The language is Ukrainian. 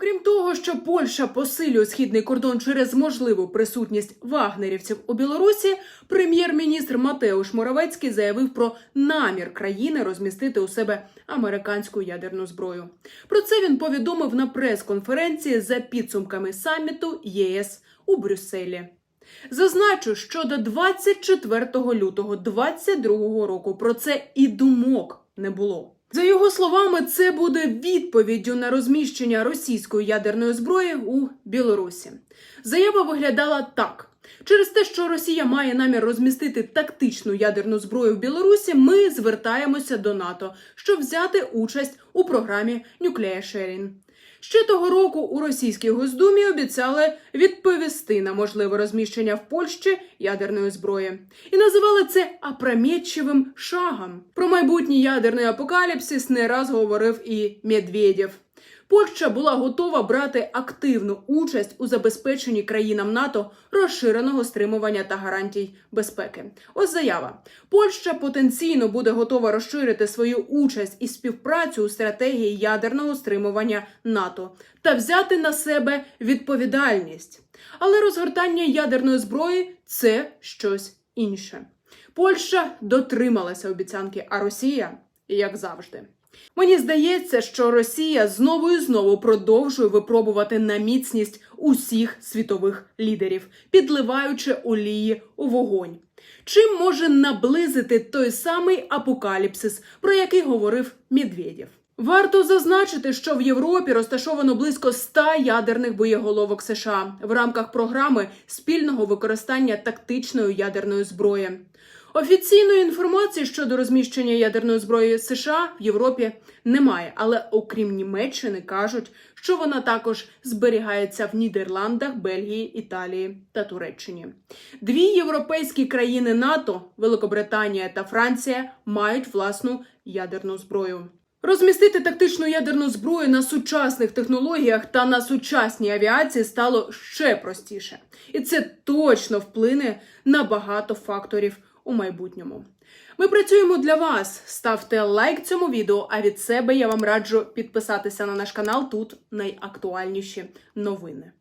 Окрім того, що Польща посилює східний кордон через можливу присутність вагнерівців у Білорусі, прем'єр-міністр Матеуш Моравецький заявив про намір країни розмістити у себе американську ядерну зброю. Про це він повідомив на прес-конференції за підсумками саміту ЄС у Брюсселі. Зазначу, що до 24 лютого 2022 року про це і думок не було. За його словами, це буде відповіддю на розміщення російської ядерної зброї у Білорусі. Заява виглядала так. Через те, що Росія має намір розмістити тактичну ядерну зброю в Білорусі, ми звертаємося до НАТО, щоб взяти участь у програмі Sharing. Ще того року у російській Госдумі обіцяли відповісти на можливе розміщення в Польщі ядерної зброї і називали це опрометчивим шагом. Про майбутній ядерний апокаліпсис не раз говорив і Медведєв. Польща була готова брати активну участь у забезпеченні країнам НАТО розширеного стримування та гарантій безпеки. Ось заява: Польща потенційно буде готова розширити свою участь і співпрацю у стратегії ядерного стримування НАТО та взяти на себе відповідальність. Але розгортання ядерної зброї це щось інше. Польща дотрималася обіцянки, а Росія, як завжди. Мені здається, що Росія знову і знову продовжує випробувати на міцність усіх світових лідерів, підливаючи олії у вогонь. Чим може наблизити той самий апокаліпсис, про який говорив Медведєв? Варто зазначити, що в Європі розташовано близько 100 ядерних боєголовок США в рамках програми спільного використання тактичної ядерної зброї. Офіційної інформації щодо розміщення ядерної зброї США в Європі немає, але окрім Німеччини кажуть, що вона також зберігається в Нідерландах, Бельгії, Італії та Туреччині. Дві європейські країни НАТО, Великобританія та Франція, мають власну ядерну зброю. Розмістити тактичну ядерну зброю на сучасних технологіях та на сучасній авіації стало ще простіше, і це точно вплине на багато факторів у майбутньому. Ми працюємо для вас. Ставте лайк цьому відео. А від себе я вам раджу підписатися на наш канал. Тут найактуальніші новини.